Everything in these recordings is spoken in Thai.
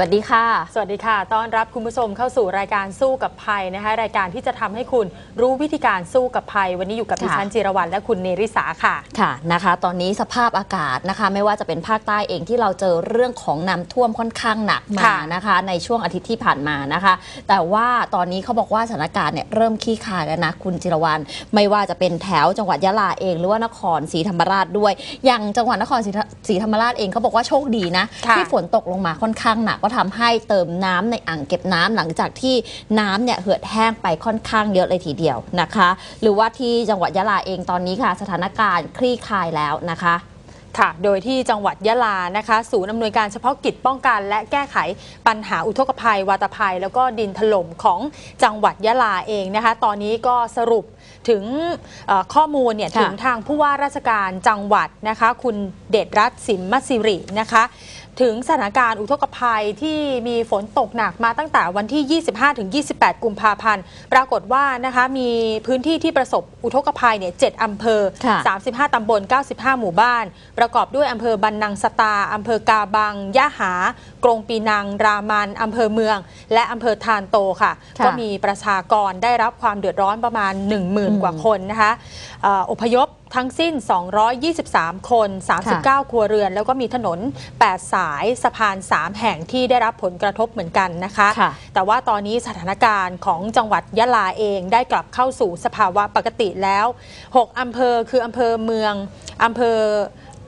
วัสดีค่ะ สวัสดีค่ะ ต้อนรับคุณผู้ชมเข้าสู่รายการสู้กับภัยนะคะ รายการที่จะทำให้คุณรู้วิธีการสู้กับภัย วันนี้อยู่กับค่ะดิฉันจิรวรรณและคุณเนริสาค่ะ ค่ะนะคะ ตอนนี้สภาพอากาศนะคะ ไม่ว่าจะเป็นภาคใต้เองที่เราเจอเรื่องของน้ำท่วมค่อนข้างหนักมาค่ะนะคะ ในช่วงอาทิตย์ที่ผ่านมานะคะ แต่ว่าตอนนี้เขาบอกว่าสถานการณ์เนี่ยเริ่มขี้คายแล้วนะคุณจิรวรรณไม่ว่าจะเป็นแถวจังหวัดยะลาเองหรือว่านครศรีธรรมราชด้วย อย่างจังหวัดนครศรีธศรีธรรมราชเองเขาบอกว่าโชคดีนะค่ะที่ฝนตกลงมาค่อนข้างหนักก็ทำให้เติมน้ำในอ่างเก็บน้ำหลังจากที่น้ำเนี่ยเหือดแห้งไปค่อนข้างเยอะเลยทีเดียวนะคะ หรือว่าที่จังหวัดยะลาเองตอนนี้ค่ะ สถานการณ์คลี่คลายแล้วนะคะค่ะ โดยที่จังหวัดยะลานะคะ ศูนย์อำนวยการเฉพาะกิจป้องกัน และแก้ไขปัญหาอุทกภัย วาตภัย แล้วก็ดินถล่มของจังหวัดยะลาเองนะคะ ตอนนี้ก็สรุปถึงข้อมูลเนี่ยถึงทางผู้ว่าราชการจังหวัดนะคะ คุณเดชรัตน์สิมมสิรินะคะ ถึงสถานการณ์อุทกภัยที่มีฝนตกหนักมาตั้งแต่วันที่ 25-28 กุมภาพันธ์ ปรากฏว่านะคะมีพื้นที่ที่ประสบอุทกภัยเนี่ย7อำเภอค่ะ35 ตำบล 95 หมู่บ้าน ประกอบด้วยอำเภอบันนังสตาอำเภอกาบังยะหากรงปีนัง รามันอำเภอเมือง และอำเภอทานโตค่ะค่ะก็มีประชากรได้รับความเดือดร้อนประมาณอืม10,000 กว่าคนนะคะเอ่ออพยพ ทั้งสิ้น 223 คน 39 ครัวเรือน แล้วก็มีถนน 8 สายสะพาน 3 แห่งที่ได้รับผลกระทบเหมือนกันนะคะค่ะแต่ว่าตอนนี้สถานการณ์ของจังหวัดยะลาเองได้กลับเข้าสู่สภาวะปกติแล้ว 6 อำเภอคืออำเภอเมืองอำเภอ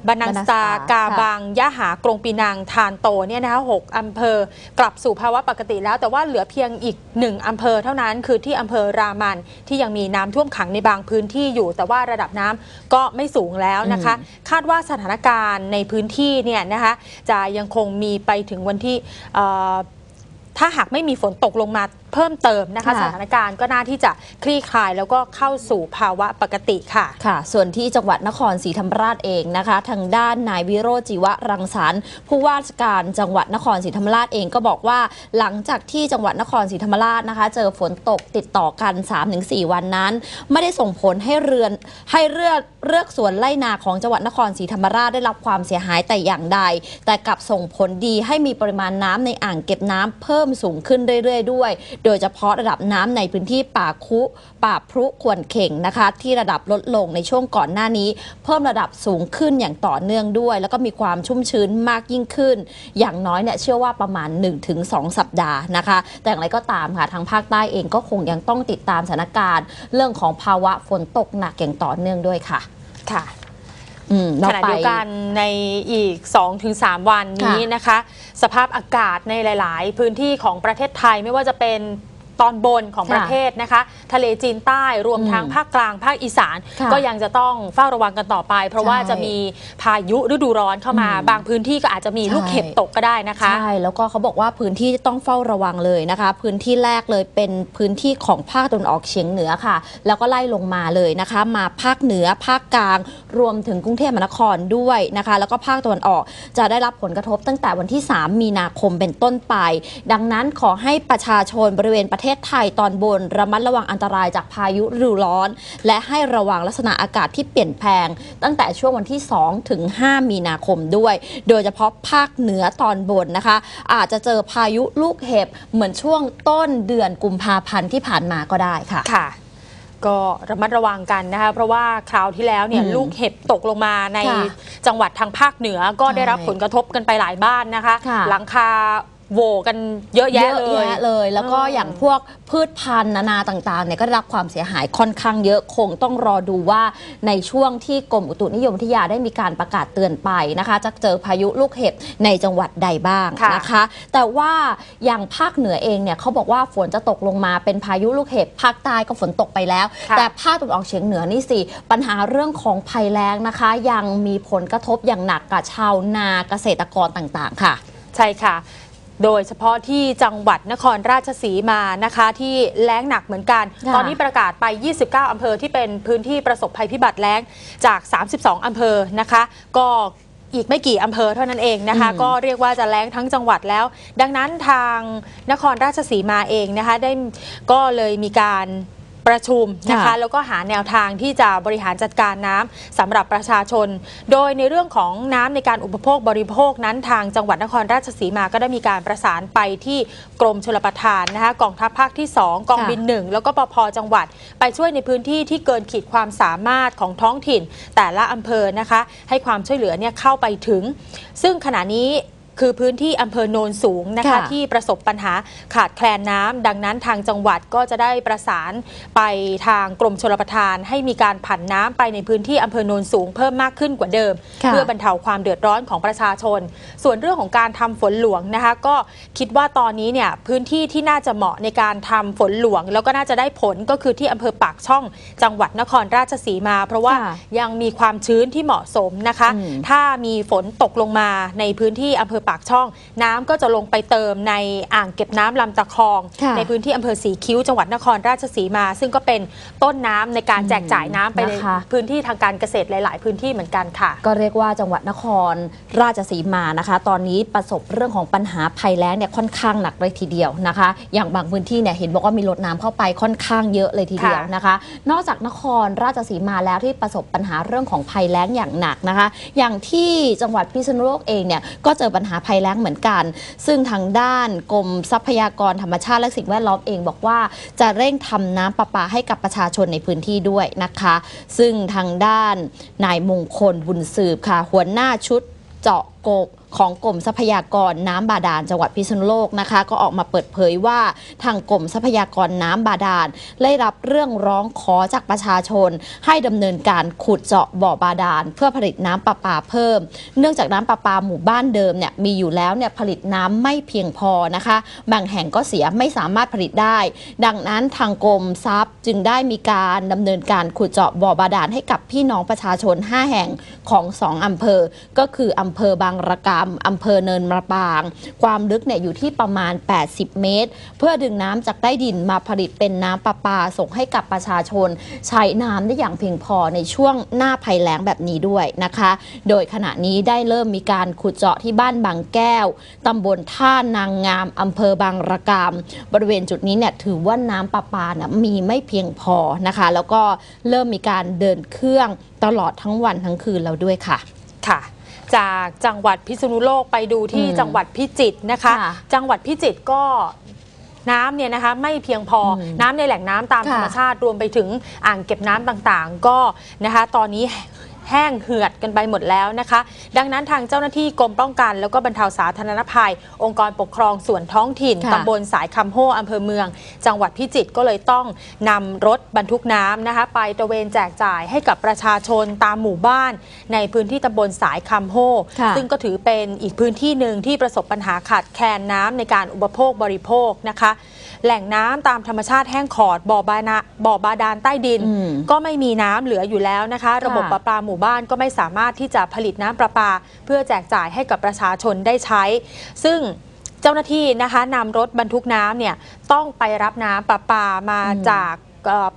บันนังสตาบันนังสตากาบังยะหากรงปีนังทานโตเนี่ยนะคะหกอำเภอกลับสู่ภาวะปกติแล้ว แต่ว่าเหลือเพียงอีกหนึ่งอำเภอเท่านั้นคือที่อำเภอรามันที่ยังมีน้ำท่วมขังในบางพื้นที่อยู่ แต่ว่าระดับน้ำก็ไม่สูงแล้วนะคะ คาดว่าสถานการณ์ในพื้นที่เนี่ยนะคะจะยังคงมีไปถึงวันที่เอ่อถ้าหากไม่มีฝนตกลงมา เพิ่มเติมนะคะค่ะสถานการณ์ก็น่าที่จะคลี่คลายแล้วก็เข้าสู่ภาวะปกติค่ะ ค่ะ ส่วนที่จังหวัดนครศรีธรรมราชเองนะคะ ทางด้านนายวิโรจน์จิวรังสรรค์ผู้ว่าราชการจังหวัดนครศรีธรรมราชเองก็บอกว่า หลังจากที่จังหวัดนครศรีธรรมราชนะคะ เจอฝนตกติดต่อกัน 3-4 วันนั้น ไม่ได้ส่งผลให้เรือนให้เรือกเรือกสวนไล่นาของจังหวัดนครศรีธรรมราชได้รับความเสียหายแต่อย่างใด แต่กลับส่งผลดีให้มีปริมาณน้ำในอ่างเก็บน้ำเพิ่มสูงขึ้นเรื่อยๆด้วยโดยเฉพาะระดับน้ำในพื้นที่ป่าคุป่าพรุขวนเข่งนะคะ ที่ระดับลดลงในช่วงก่อนหน้านี้ เพิ่มระดับสูงขึ้นอย่างต่อเนื่องด้วย แล้วก็มีความชุ่มชื้นมากยิ่งขึ้น อย่างน้อยเนี่ยเชื่อว่าประมาณ 1-2 สัปดาห์นะคะ แต่อย่างไรก็ตามค่ะทางภาคใต้เองก็คงยังต้องติดตามสถานการณ์ เรื่องของภาวะฝนตกหนักอย่างต่อเนื่องด้วยค่ะค่ะ ขเราณะไปเดียวกันในอีก 2-3 วันนี้นะคะ สภาพอากาศในหลาย ๆ พื้นที่ของประเทศไทยไม่ว่าจะเป็น ตอนบนของค่ะประเทศนะคะ ทะเลจีนใต้รวมอืมทั้งภาคกลางภาคอีสานค่ะก็ยังจะต้องเฝ้าระวังกันต่อไป เพราะว่าใช่จะมีพายุฤดูร้อนเข้ามาอืมบางพื้นที่ก็อาจจะมีใช่ลูกเห็บตกก็ได้นะคะใช่แล้วก็เขาบอกว่าพื้นที่ที่ต้องเฝ้าระวังเลยนะคะ พื้นที่แรกเลยเป็นพื้นที่ของภาคตะวันออกเฉียงเหนือค่ะ แล้วก็ไล่ลงมาเลยนะคะ มาภาคเหนือภาคกลาง รวมถึงกรุงเทพมหานครด้วยนะคะ แล้วก็ภาคตะวันออกจะได้รับผลกระทบตั้งแต่วันที่ 3 มีนาคมเป็นต้นไป ดังนั้นขอให้ประชาชนบริเวณประเทศไทยตอนบน ระมัดระวังอันตรายจากพายุฤดูร้อน และให้ระวังลักษณะอากาศที่เปลี่ยนแปลง ตั้งแต่ช่วงวันที่ 2 ถึง 5 มีนาคมด้วย โดยเฉพาะภาคเหนือตอนบนนะคะ อาจจะเจอพายุลูกเห็บเหมือนช่วงต้นเดือนกุมภาพันธ์ที่ผ่านมาก็ได้ค่ะค่ะก็ระมัดระวังกันนะคะเพราะว่าคราวที่แล้วเนี่ยอืมลูกเห็บตกลงมาในค่ะจังหวัดทางภาคเหนือก็ใช่ได้รับผลกระทบกันไปหลายบ้านนะคะค่ะหลังคา โหวกันเยอะแยะเลย เลย แล้วก็อืมอย่างพวกพืชพันธุ์นานาต่างๆเนี่ยก็ได้รับความเสียหายค่อนข้างเยอะคงต้องรอดูว่าในช่วงที่กรมอุตุนิยมวิทยาได้มีการประกาศเตือนไปนะคะ จะเจอพายุลูกเห็บในจังหวัดใดบ้างค่ะ นะคะ แต่ว่าอย่างภาคเหนือเองเนี่ยเขาบอกว่าฝนจะตกลงมาเป็นพายุลูกเห็บภาคใต้ก็ฝนตกไปแล้ว ค่ะแต่ภาคตะวันออกเฉียงเหนือนี่สิ ปัญหาเรื่องของภัยแล้งนะคะ ยังมีผลกระทบอย่างหนักกับชาวนาเกษตรกรต่างๆ ค่ะ ใช่ค่ะ โดยเฉพาะที่จังหวัดนครราชสีมานะคะที่แล้งหนักเหมือนกันค่ะตอนนี้ประกาศไป 29 อำเภอที่เป็นพื้นที่ประสบภัยพิบัติแล้งจาก 32 อำเภอนะคะ ก็อีกไม่กี่อำเภอเท่านั้นเองนะคะอืมก็เรียกว่าจะแล้งทั้งจังหวัดแล้ว ดังนั้นทางนครราชสีมาเองนะคะได้ก็เลยมีการ ประชุมนะคะค่ะแล้วก็หาแนวทางที่จะบริหารจัดการน้ำสำหรับประชาชน โดยในเรื่องของน้ำในการอุปโภคบริโภคนั้นทางจังหวัดนครราชสีมาก็ได้มีการประสานไปที่กรมชลประทานนะคะกองทัพภาคที่ 2 กองบิน 1 แล้วก็ปพจังหวัด ไปช่วยในพื้นที่ที่เกินขีดความสามารถของท้องถิ่น แต่ละอำเภอนะคะให้ความช่วยเหลือเนี่ยเข้าไปถึง ซึ่งขณะนี้ คือพื้นที่อำเภอโนนสูงนะคะ ค่ะ ที่ประสบปัญหาขาดแคลนน้ำดังนั้นทางจังหวัดก็จะได้ประสานไปทางกรมชลประทาน ให้มีการผันน้ำไปในพื้นที่อำเภอโนนสูงเพิ่มมากขึ้นกว่าเดิม ค่ะ เพื่อบรรเทาความเดือดร้อนของประชาชน ส่วนเรื่องของการทำฝนหลวงนะคะ ก็คิดว่าตอนนี้เนี่ยพื้นที่ที่น่าจะเหมาะในการทำฝนหลวง แล้วก็น่าจะได้ผลก็คือที่อำเภอปากช่อง จังหวัดนครราชสีมา เพราะว่าค่ะยังมีความชื้นที่เหมาะสมนะคะ อืม ถ้ามีฝนตกลงมาในพื้นที่อำเภอปากช่อง น้ำก็จะลงไปเติมในอ่างเก็บน้ำลำตะคองค่ะในพื้นที่อำเภอสีคิ้วจังหวัดนครราชสีมา ซึ่งก็เป็นต้นน้ำในการแจกจ่ายน้ำไปในนะคะพื้นที่ทางการเกษตรหลาย ๆ พื้นที่เหมือนกันค่ะ ก็เรียกว่าจังหวัดนครราชสีมานะคะ ตอนนี้ประสบเรื่องของปัญหาภัยแล้งเนี่ยค่อนข้างหนักเลยทีเดียวนะคะ อย่างบางพื้นที่เนี่ยเห็นบอกว่ามีรถน้ำเข้าไปค่อนข้างเยอะเลยทีเดียวค่ะนะคะ นอกจากนครราชสีมาแล้วที่ประสบปัญหาเรื่องของภัยแล้งอย่างหนักนะคะ อย่างที่จังหวัดพิษณุโลกเองเนี่ยก็เจอปัญหาภัยแล้งเหมือนกัน ซึ่งทางด้านกรมทรัพยากรธรรมชาติและสิ่งแวดล้อมเองบอกว่า จะเร่งทำน้ำประปาให้กับประชาชนในพื้นที่ด้วยนะคะ ซึ่งทางด้านนายมงคลบุญสืบค่ะ หัวหน้าชุดเจาะกบของกรมทรัพยากรน้ำบาดาลจังหวัดพิษณุโลกนะคะ ก็ออกมาเปิดเผยว่าทางกรมทรัพยากรน้ำบาดาลได้รับเรื่องร้องขอจากประชาชน ให้ดำเนินการขุดเจาะบ่อบาดาลเพื่อผลิตน้ำประปาเพิ่ม เนื่องจากน้ำประปาหมู่บ้านเดิมเนี่ยมีอยู่แล้วเนี่ยผลิตน้ำไม่เพียงพอนะคะ บางแห่งก็เสียไม่สามารถผลิตได้ ดังนั้นทางกรมทรัพย์จึงได้มีการดำเนินการขุดเจาะบ่อบาดาลให้กับพี่น้องประชาชน 5 แห่งของ 2อำเภอ ก็คืออำเภอบาางระกำอำเภอเนินมะปาง ความลึกเนี่ยอยู่ที่ประมาณ 80 เมตร เพื่อดึงน้ำจากใต้ดินมาผลิตเป็นน้ำประปาส่งให้กับประชาชน ใช้น้ำได้อย่างเพียงพอในช่วงหน้าภัยแล้งแบบนี้ด้วยนะคะ โดยขณะนี้ได้เริ่มมีการขุดเจาะที่บ้านบางแก้วตำบลท่านางงามอำเภอบางระกำบริเวณจุดนี้เนี่ยถือว่าน้ำประปานี่ยมีไม่เพียงพอนะคะ แล้วก็เริ่มมีการเดินเครื่องตลอดทั้งวันทั้งคืนแล้วด้วยค่ะ ค่ะ จากจังหวัดพิษณุโลกไปดูที่อืมจังหวัดพิจิตรนะคะค่ะจังหวัดพิจิตรก็น้ำเนี่ยนะคะไม่เพียงพออมน้ำในแหล่งน้ำตามค่ะธรรมชาติรวมไปถึงอ่างเก็บน้ำต่างๆ ก็นะคะ ตอนนี้ แห้งเหือดกันไปหมดแล้วนะคะ ดังนั้นทางเจ้าหน้าที่กรมป้องกัน แล้วก็บรรเทาสาธารณภัย องค์กรปกครองส่วนท้องถิ่นค่ะตำบลสายคำโฮอำเภอเมือง จังหวัดพิจิตรก็เลยต้องนำรถบรรทุกน้ำนะคะ ไปตระเวนแจกจ่ายให้กับประชาชนตามหมู่บ้าน ในพื้นที่ตำบลสายคำโฮค่ะซึ่งก็ถือเป็นอีกพื้นที่หนึ่งที่ประสบปัญหาขาดแคลนน้ำในการอุปโภคบริโภคนะคะ แหล่งน้ำตามธรรมชาติแห้งขอดบ่อบานาบ่อบาดาลใต้ดินอืมก็ไม่มีน้ำเหลืออยู่แล้วนะคะ ระบบประปาหมู่บ้านก็ไม่สามารถที่จะผลิตน้ำประปา เพื่อแจกจ่ายให้กับประชาชนได้ใช้ ซึ่งเจ้าหน้าที่นะคะนำรถบรรทุกน้ำเนี่ยต้องไปรับน้ำประปามาอืมจากเอ่อ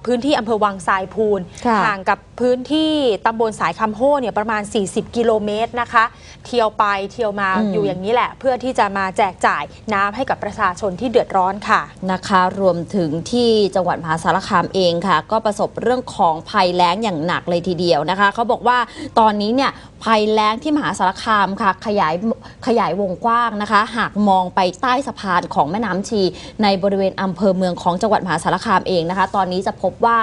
พื้นที่อำเภอวังทรายพูนค่ะห่างกับพื้นที่ตำบลสายคำโฮเนี่ยประมาณ 40 กิโลเมตรนะคะ เที่ยวไปเที่ยวมาอืมอยู่อย่างนี้แหละ เพื่อที่จะมาแจกจ่ายน้ำให้กับประชาชนที่เดือดร้อนค่ะนะคะ รวมถึงที่จังหวัดมหาสารคามเองค่ะ ก็ประสบเรื่องของภัยแล้งอย่างหนักเลยทีเดียวนะคะเขาบอกว่าตอนนี้เนี่ยภัยแล้งที่มหาสารคามค่ะ ขยายขยายวงกว้างนะคะ หากมองไปใต้สะพานของแม่น้ำชี ในบริเวณอำเภอเมืองของจังหวัดมหาสารคามเองนะคะ ตอนนี้จะพบว่า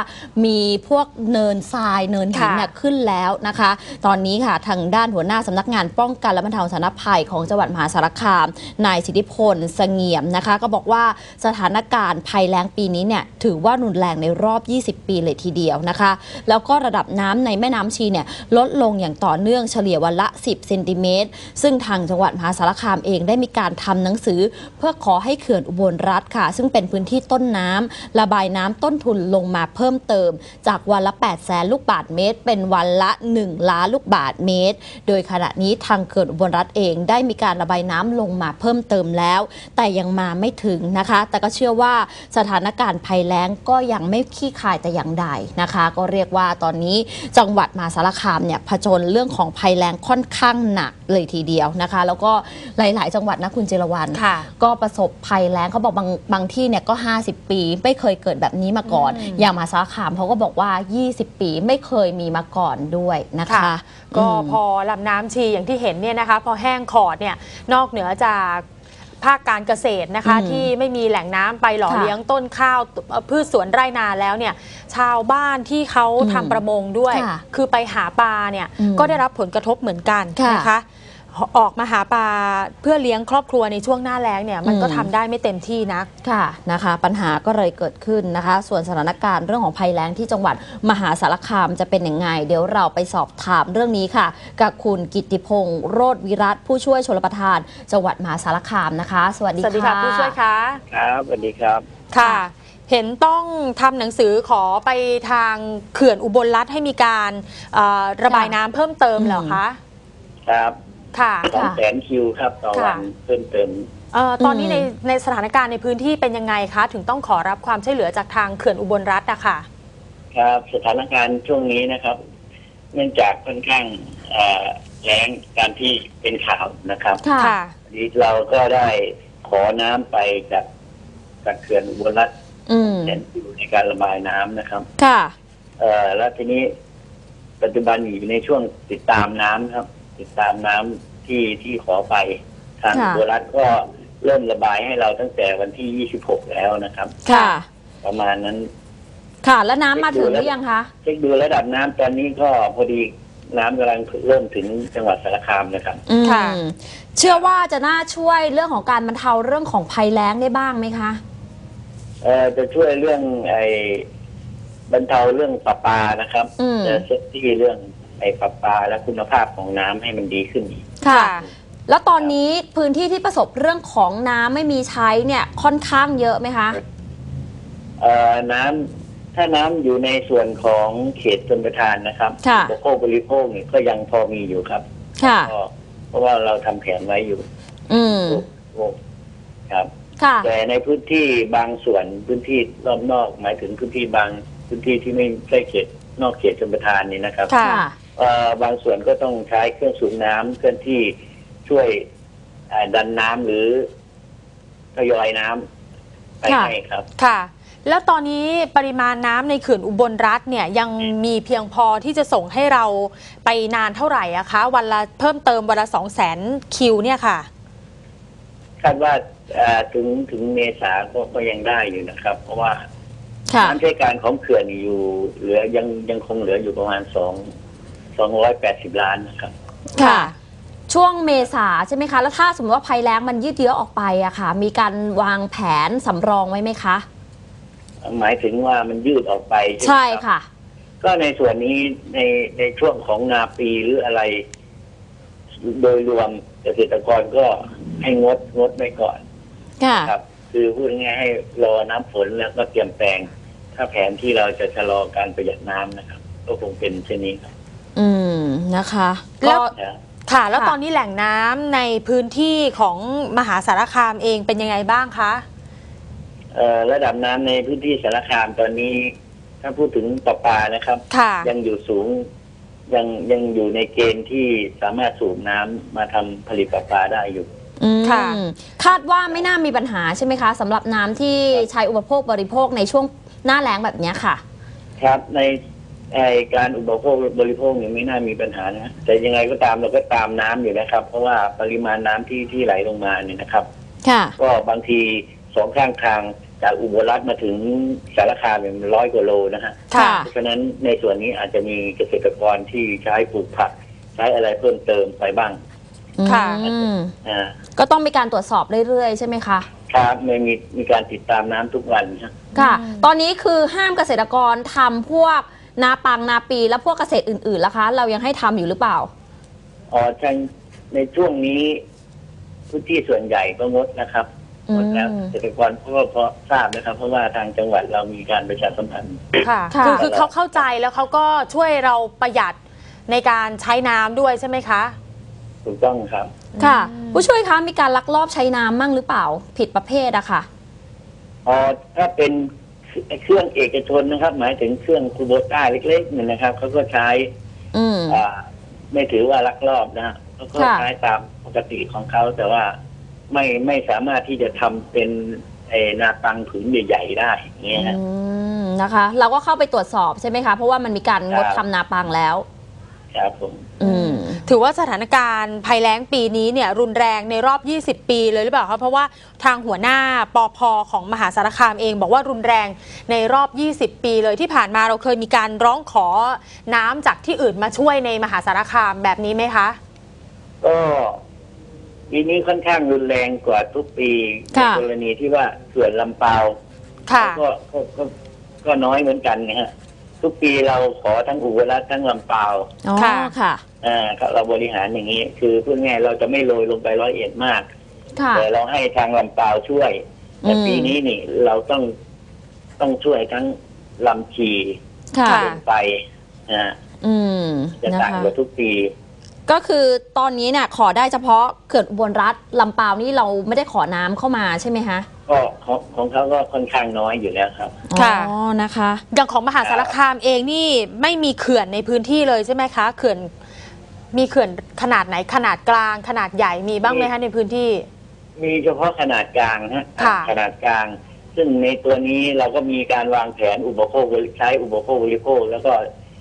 มีพวกเนินทรายเนินหินค่ะเนี่ยขึ้นแล้วนะคะ ตอนนี้ค่ะทางด้านหัวหน้าสำนักงานป้องกันและบรรเทาสาธารณภัยของจังหวัดมหาสารคาม นายสิทธิพลเสงี่ยมนะคะ ก็บอกว่าสถานการณ์ภัยแล้งปีนี้เนี่ยถือว่ารุนแรงในรอบ 20 ปีเลยทีเดียวนะคะ แล้วก็ระดับน้ำในแม่น้ำชีเนี่ยลดลงอย่างต่อเนื่องเฉลี่ยวันละ 10เซนติเมตรซึ่งทางจังหวัดมหาสารคามเองได้มีการทำหนังสือ เพื่อขอให้เขื่อนอุบลรัฐค่ะ ซึ่งเป็นพื้นที่ต้นน้ำระบายน้ำต้นทุนลงมาเพิ่มเติม จากวันละ 8 แสนลูกบาทเมตร เป็นวันละ 1 ล้านลูกบาทเมตร โดยขณะนี้ทางเขื่อนอุบลรัฐเองได้มีการระบายน้ำลงมาเพิ่มเติมแล้ว แต่ยังมาไม่ถึงนะคะ แต่ก็เชื่อว่าสถานการณ์ภัยแล้งก็ยังไม่ขี้คายแต่อย่างใดนะคะ ก็เรียกว่าตอนนี้จังหวัดมหาสารคามเนี่ยผจญเรื่องของภัยแล้งค่อนข้างหนักเลยทีเดียวนะคะ แล้วก็หลาย ๆ จังหวัดนะคุณเจรวันค่ะก็ประสบภัยแล้งเขาบอกบางบางที่เนี่ยก็ 50 ปี ไม่เคยเกิดแบบนี้มาก่อนรอย่างมหาสารคามเขาก็บอกว่า 20 ปีไม่เคยมีมาก่อนด้วยนะคะค่ะก็อืมพอลำน้ำชีอย่างที่เห็นเนี่ยนะคะ พอแห้งขอดเนี่ยนอกเหนือจากภาคการเกษตรนะคะอืมที่ไม่มีแหล่งน้ำไปหล่อค่ะเลี้ยงต้นข้าวเอ่อพืชสวนไร่นาแล้วเนี่ยชาวบ้านที่เขาอืมทำประมงด้วยค่ะคือไปหาปลาเนี่ยอืมก็ได้รับผลกระทบเหมือนกันค่ะนะคะ ออกมาหาปลาเพื่อเลี้ยงครอบครัวในช่วงหน้าแล้งเนี่ยมันก็อืมทำได้ไม่เต็มที่นักค่ะนะคะ ปัญหาก็เลยเกิดขึ้นนะคะ ส่วนสถานการณ์เรื่องของภัยแล้งที่จังหวัดมหาสารคามจะเป็นยังไง เดี๋ยวเราไปสอบถามเรื่องนี้ค่ะ กับคุณกิตติพงศ์โรธวิรัตผู้ช่วยชลประทาน จังหวัดมหาสารคามนะคะ สวัสดีสวัสดีค่ะผู้ช่วยคะครับสวัสดีครับค่ะ เห็นต้องทำหนังสือขอไปทางเขื่อนอุบลรัฐให้มีการเอ่อระบายน้ำเพิ่มเติมเหรอคะครับ ค่ะสองแสนคิวครับต่อค่ะ วันเพิ่มเติม เอ่อตอนนี้อืมในในสถานการณ์ในพื้นที่เป็นยังไงคะ ถึงต้องขอรับความช่วยเหลือจากทางเขื่อนอุบลรัฐอะค่ะครับสถานการณ์ช่วงนี้นะครับ เนื่องจากค่อนข้างเอ่อแรงการที่เป็นข่าวนะครับค่ะค่ะ วันนี้เราก็ได้ขอน้ำไปจากจากเขื่อนอุบลรัฐอืม แสนคิวในการระบายน้ำนะครับ ค่ะ เอ่อแล้วทีนี้ปัจจุบันอยู่ในช่วงติดตามน้ำครับ ติดตามน้ำที่ที่ขอไปทางค่ะอุบลรัฐก็เริ่มระบายให้เราตั้งแต่วันที่ 26 แล้วนะครับ ค่ะ ประมาณนั้น ค่ะ แล้วน้ำมาถึงหรือยังคะเช็คดูระดับน้ำตอนนี้ก็พอดีน้ำกำลังเริ่มถึงจังหวัดสารคามนะครับอืมค่ะ เชื่อว่าจะน่าช่วยเรื่องของการบรรเทาเรื่องของภัยแล้งได้บ้างไหมคะเอ่อจะช่วยเรื่องไอ้บรรเทาเรื่องประปานะครับอืมจะเซฟที่เรื่อง ไอ้ประปาและคุณภาพของน้ำให้มันดีขึ้นอีก ค่ะ แล้วตอนนี้พื้นที่ที่ประสบเรื่องของน้ำไม่มีใช้เนี่ยค่อนข้างเยอะไหมคะ เอ่อน้ำถ้าน้ำอยู่ในส่วนของเขตชนประทานนะครับค่ะอุปโภคบริโภคเนี่ยก็ยังพอมีอยู่ครับค่ะ ก็เพราะว่าเราทำแผนไว้อยู่อืม ครับ ค่ะ แต่ในพื้นที่บางส่วนพื้นที่รอบนอก หมายถึงพื้นที่บางพื้นที่ที่ไม่ใช่เขตนอกเขตชนประทานนี่นะครับ ค่ะค่ะเอ่อ บางส่วนก็ต้องใช้เครื่องสูบน้ำเคลื่อนที่ช่วยเอ่อดันน้ำหรือทยอยน้ำไปค่ะให้ครับ ค่ะ แล้วตอนนี้ปริมาณน้ำในเขื่อนอุบลรัฐเนี่ยยังมีเพียงพอที่จะส่งให้เราไปนานเท่าไหร่อะคะ วันละเพิ่มเติมวันละสองแสนคิวเนี่ยค่ะคาดว่าเอ่อถึงถึงเมษาก็ก็ยังได้อยู่นะครับ เพราะว่าค่ะน้ำใช้การของเขื่อนอยู่ เหลือยังยังคงเหลืออยู่ประมาณสอง สองร้อยแปดสิบล้านนะครับค่ะ ช่วงเมษาใช่ไหมคะ แล้วถ้าสมมติว่าภัยแล้งมันยืดเยื้อออกไปอะค่ะ มีการวางแผนสำรองไว้ไหมคะ หมายถึงว่ามันยืดออกไปไหมใช่รับค่ะ ก็ในส่วนนี้ในในช่วงของนาปีหรืออะไร โดยรวมเกษตรกรก็ให้งดงดไว้ก่อน ค่ะ ครับ คือพูดง่ายๆให้รอน้ำฝนแล้วก็เตรียมแปลง ถ้าแผนที่เราจะชะลอการประหยัดน้ำนะครับ ก็คงเป็นเช่นนี้ครับ อืมนะคะแล้ก็วนะค่ะ แล้วค่ะตอนนี้แหล่งน้ำในพื้นที่ของมหาสารคามเองเป็นยังไงบ้างคะ เอ่อระดับน้ำในพื้นที่สารคามตอนนี้ ถ้าพูดถึงประปานะครับ ค่ะ ยังอยู่สูงยังยังอยู่ในเกณฑ์ที่สามารถสูบน้ำมาทำผลิตประปาได้อยู่ อืมค่ะ คาดว่าไม่น่ามีปัญหาใช่ไหมคะสำหรับน้ำที่ใช้อุปโภคบริโภคในช่วงหน้าแล้งแบบเนี้ยค่ะ ครับใน ไอการอุปโภคบริโภคเนี่ยไม่น่ามีปัญหานะแต่ยังไงก็ตามเราก็ตามน้ำอยู่นะครับ เพราะว่าปริมาณน้ำที่ที่ไหลลงมาเนี่ยนะครับ ค่ะก็บางทีสองข้างทางจากอุบลรัฐมาถึงสารคามเนี่ยมันร้อยกว่าโลนะฮะค่ะเพราะฉะนั้นในส่วนนี้อาจจะมีเกษตรกรที่ใช้ปลูกผัก ใช้อะไรเพิ่มเติมไปบ้าง ค่ะอืมอ่าก็ต้องมีการตรวจสอบเรื่อยๆ ใช่ไหมคะครับไม่มีมีการติดตามน้ำทุกวันครับค่ะอืมตอนนี้คือห้ามเกษตรกรทำพวก นาปังนาปีและพวกเกษตรอื่นๆล่ะคะ เรายังให้ทำอยู่หรือเปล่า อ๋อทางในช่วงนี้พื้นที่ส่วนใหญ่ก็งดนะครับอืหมมดแล้วเกษตรกรเพราะว่าเพราะทราบนะครับ เพราะว่าทางจังหวัดเรามีการประชาสัมพันธ์ ค่ะค่ะ คือคือเขาเข้าใจแล้วเขาก็ช่วยเราประหยัดในการใช้น้ำด้วยใช่ไหมคะ ถูกต้องครับ ค่ะอืมผู้ช่วยคะมีการลักลอบใช้น้ำมั่งหรือเปล่า ผิดประเภทอะค่ะอ๋อถ้าเป็น เครื่องเอกชนนะครับ หมายถึงเครื่องคูโบต้าเล็กๆเนี่ยนะครับเขาก็ใช้อืม อ่าไม่ถือว่าลักลอบนะฮะเขาก็ค่ะ ใช้ตามปกติของเขาแต่ว่าไม่ไม่สามารถที่จะทำเป็นไอ้นาปังผืนใหญ่ๆได้อย่างเงี้ยฮะ อืมนะคะ เราก็เข้าไปตรวจสอบใช่ไหมคะ เพราะว่ามันมีการงดครับ ทำนาปังแล้ว ครับผม อืม ถือว่าสถานการณ์ภัยแล้งปีนี้เนี่ยรุนแรงในรอบ 20 ปีเลยหรือเปล่าคะเพราะว่าทางหัวหน้าปอพของมหาสารคามเองบอกว่ารุนแรงในรอบ 20 ปีเลยที่ผ่านมาเราเคยมีการร้องขอน้ำจากที่อื่นมาช่วยในมหาสารคามแบบนี้ไหมคะ ก็ปีนี้ค่อนข้างรุนแรงกว่าทุกปีในค่ะกรณีที่ว่าเขื่อนลำเปาค่ะก็ก็ก็ก็น้อยเหมือนกันนะฮะทุกปีเราขอทั้งอุบลรัฐทั้งลำเปาอ๋อค่ะค่ะ อ่าครับเราบริหารอย่างนี้ คือพูดง่ายๆเราจะไม่โรยลงไปร้อยเอ็ดมากค่ะแต่เราให้ทางลำเปาช่วยแต่อืมปีนี้นี่เราต้องต้องช่วยทั้งลำชีค่ะค่ะลงไปนะฮะอืมจะนะต่างคะกว่าทุกปีก็คือตอนนี้เนี่ยขอได้เฉพาะเขื่อนอุบลรัฐลำปาวนี่เราไม่ได้ขอน้ำเข้ามาใช่ไหมคะก็ของของเขาก็ค่อนข้างน้อยอยู่แล้วครับ ค่ะอ๋อนะคะอย่างของมหาสารคามเองนี่ไม่มีเขื่อนในพื้นที่เลยใช่ไหมคะเขื่อน มีเขื่อนขนาดไหนขนาดกลาง ขนาดใหญ่มีบ้างไหมคะในพื้นที่ มีเฉพาะขนาดกลางฮะค่ะ ขนาดกลาง ซึ่งในตัวนี้เราก็มีการวางแผนอุปโภคบริใช้อุปโภคบริโภค แล้วก็